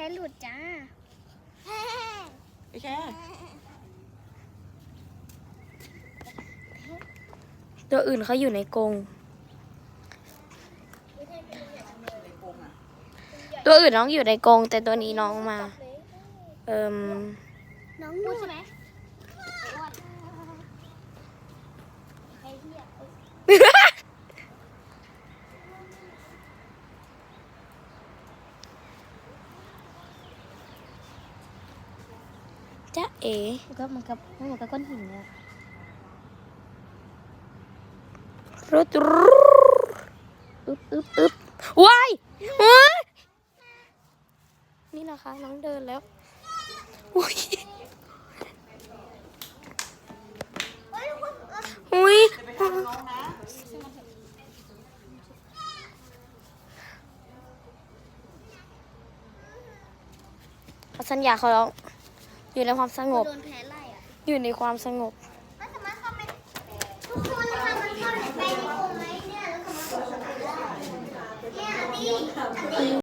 พ้หลุดจ้าไอ้แค่ตัวอื่นเขาอยู่ในกรง ตัวอื่นน้องอยู่ในกรง แต่ตัวนี้น้องมา เอิมน้องนู่นใช่ไหมไอ้เหี้ย จ๊ะเอ๋มันก็มันก็มันเหมือนกับก้อนหินเลยอะรถอึบอึบอึบว้ายว้ายนี่นะคะน้องเดินแล้วอุ้ยอุ้ยจะไปทำน้องนะสัญญาเขาแล้ว อยู่ในความสงบอยู่ในความสงบทุกคนนะมันเข้าไปในกรงไหมเนี่ยแล้วสามารถกดสมัครได้เนี่ยดีอันนี้